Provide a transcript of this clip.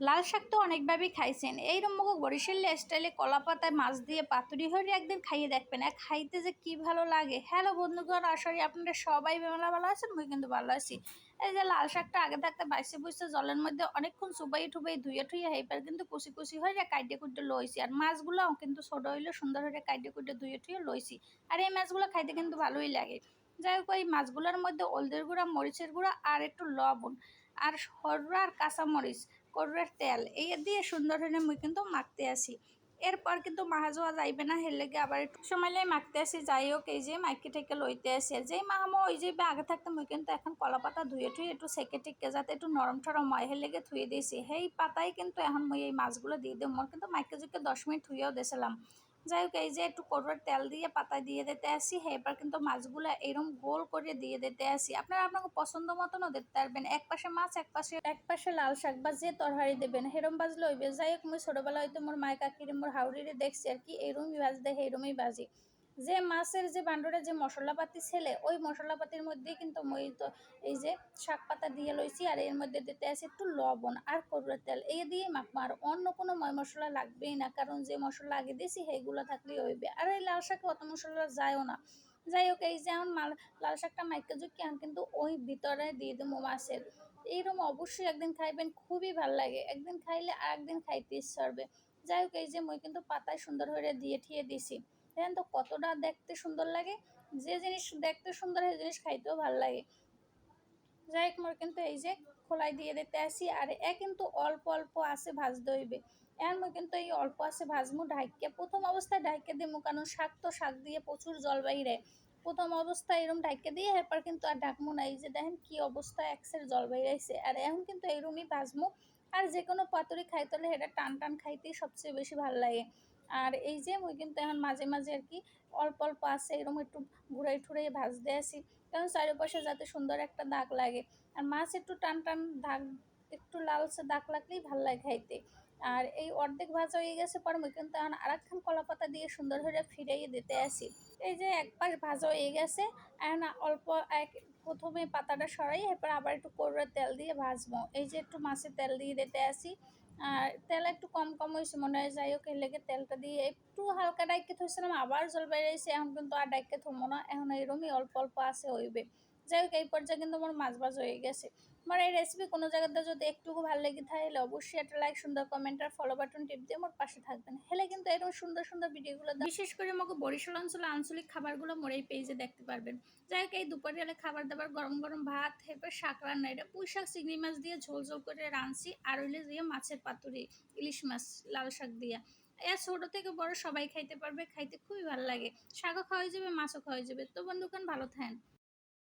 লাল শাক তো অনেকভাবেই খাইছেন। এই এইরকম বরিশাল স্টাইলে কলা পাতায় মাছ দিয়ে পাতুরি হয়ে একদিন খাইয়ে দেখবেন। এক খাইতে যে কি ভালো লাগে। হ্যালো বন্ধুগণ আসলে আপনারা সবাই বেলা ভালো আছেন মুই কিন্তু ভালো আছি। এই যে লাল শাকটা আগে থাকতে বাইসে বুঝতে জলের মধ্যে অনেকক্ষণ সুবাই টুবাই ধুয়ে টুয়ে হেইবার কিন্তু কুচি কুচি হয়ে কাইটে কুটে লইছি। আর মাছগুলো কিন্তু ছোট হইলে সুন্দর হয়ে কাইটে কুটে ধুয়ে ঠুয়ে লইছি। আর এই মাছগুলো খাইতে কিন্তু ভালোই লাগে। যাই হোক এই মাছগুলোর মধ্যে হলদের গুঁড়া, মরিচের গুঁড়া আর একটু লবণ। আর সররা আর কাঁচামরিচ। করুয়ার তেল। এই দিয়ে সুন্দর হয়ে মুই কিন্তু মাখতে আসি। এরপর কিন্তু মাহা যাওয়া যাইবে না, হের লেগে আবার একটু সময় লাই মাখতে আসি। যাই হোক, এই যে মাইকে ঠেকে লইতে আসি। যেই মাহামো ওই যে আগে থাকতে মুই কিন্তু এখন কলা পাতা ধুয়ে ঠুয়ে একটু সেকে টিকে যাতে একটু নরম ঠরম হয়, হের লেগে ধুয়ে দিয়েছি। সেই পাতাই কিন্তু এখন মুই এই মাছগুলো দিয়ে দিই মোর কিন্তু মাইকে জুকে দশ মিনিট ধুয়েও দিয়েছিলাম। যাই হোক, এই যে একটু করবার তেল দিয়ে পাতা দিয়ে দিতে আসি। এবার কিন্তু মাছগুলো এরম গোল করে দিয়ে দিতে আসি। আপনারা আপনাকে পছন্দ মতনও দিতে পারবেন এক পাশে মাছ, এক পাশে এক পাশে লাল শাক বা যে তরহারি দেবেন হেরম বাজলে হইবে যাই হোক, মুই ছোটবেলা হয়তো মোর মায় কাকিরে, মোর হাউড়িরে দেখছি আর কি, এরমই বাজ দেয়, এরমই বাজি যে মাছের যে বান্ডরে যে মশলাপাতি ছেলে, ওই মশলাপাতির মধ্যে কিন্তু মই তো এই যে শাক পাতা দিয়ে লইছি আর এর মধ্যে দিতে আছে একটু লবণ আর করুর তেল। এই দিয়ে মাখবো আর অন্য কোনো ময় মশলা লাগবেই না, কারণ যে মশলা আগে দিয়েছি সেইগুলো থাকলেই হইবে। আর এই লাল শাকে অত মশলা যায়ও না। যাই হোক, এই যে এখন মাল, লাল শাকটা মাইকে ঝুঁকি কিন্তু ওই ভিতরে দিয়ে দেবো মাছের। এইরকম অবশ্যই একদিন খাইবেন, খুবই ভালো লাগে। একদিন খাইলে আর একদিন খাইতে ইচ্ছে যাই হোক, এই যে মই কিন্তু পাতায় সুন্দর করে দিয়ে ঠিয়ে দিছি দেখেন তো কতটা দেখতে সুন্দর লাগে? যে জিনিস দেখতে সুন্দর সেই জিনিস খাইতেও ভালো লাগে। যাই হোক, মোর কিন্তু এই যে খোলাই দিয়ে দিতে আসি, আর এ কিন্তু অল্প অল্প আছে ভাজতে হইবে। এখন মই কিন্তু এই অল্প আছে ভাজমু ঢাইকে, প্রথম অবস্থায় ঢাইকে দিমু, কারণ শাক তো শাক দিয়ে প্রচুর জল বাইরে প্রথম অবস্থায় এরম ঢাইকে দিয়ে, এরপর কিন্তু আর ঢাকমু না। এই যে দেখেন কি অবস্থা, একসের জল বাইরাইছে আর এখন কিন্তু এইরমই ভাজমু। আর যে কোনো পাতুরি খাইতে হলে এটা টান টান খাইতেই সবচেয়ে বেশি ভালো লাগে। আর এই যে মুই কিন্তু এখন মাঝে মাঝে আর কি অল্প অল্প আছে, এরকম একটু ঘুরাই ঠুরাই দিয়ে আসি। কারণ চারিপাশে যাতে সুন্দর একটা দাগ লাগে। আর মাছ একটু টান টান দাগ, একটু লালচে দাগ লাগলেই ভালো লাগে খাইতে। আর এই অর্ধেক ভাজা হয়ে গেছে পর মুই কিন্তু এখন আরেকখান কলা পাতা দিয়ে সুন্দর করে ফিরাইয়ে দিতে আসি। এই যে এক পাশ ভাজা হয়ে গেছে, এখন অল্প এক প্রথমে পাতাটা সরাই, এরপর আবার একটু করবে তেল দিয়ে ভাজবো। এই যে একটু মাছের তেল দিয়ে দিতে আসি। আর তেল একটু কম কম হয়েছে, মনে হয় যাই হোক, এর লেগে তেলটা দিয়ে একটু হালকা ডাইকে থইছিলাম আবার জল বেরিয়েছে, এখন কিন্তু আর ডাইকে থমো না, এখন এরমই অল্প অল্প আছে হইবে। যাই হোক, এই পর্যায়ে কিন্তু আমার মাছ ভাজ হয়ে গেছে। আমার এই রেসিপি কোনো জায়গাতে যদি একটুকু ভালো লেগে তাহলে অবশ্যই একটা লাইক সুন্দর কমেন্ট আর ফলো বাটন টিপ দিয়ে আমার পাশে থাকবেন। হেলে কিন্তু এরকম সুন্দর সুন্দর ভিডিওগুলো বিশেষ করে আমাকে বরিশাল অঞ্চলে আঞ্চলিক খাবারগুলো মোর এই পেজে দেখতে পারবেন। যাই হোক, এই দুপুরে খাবার দাবার, গরম গরম ভাত এরপর শাক রান্না। এটা পুঁই শাক, চিংড়ি মাছ দিয়ে ঝোল ঝোল করে রাঁধছি, আর হইলে দিয়ে মাছের পাতুরি, ইলিশ মাছ, লাল শাক দিয়া। এ ছোটো থেকে বড় সবাই খাইতে পারবে, খাইতে খুবই ভালো লাগে। শাকও খাওয়া যাবে, মাছও খাওয়া যাবে। তো বন্ধুকান ভালো থাকেন।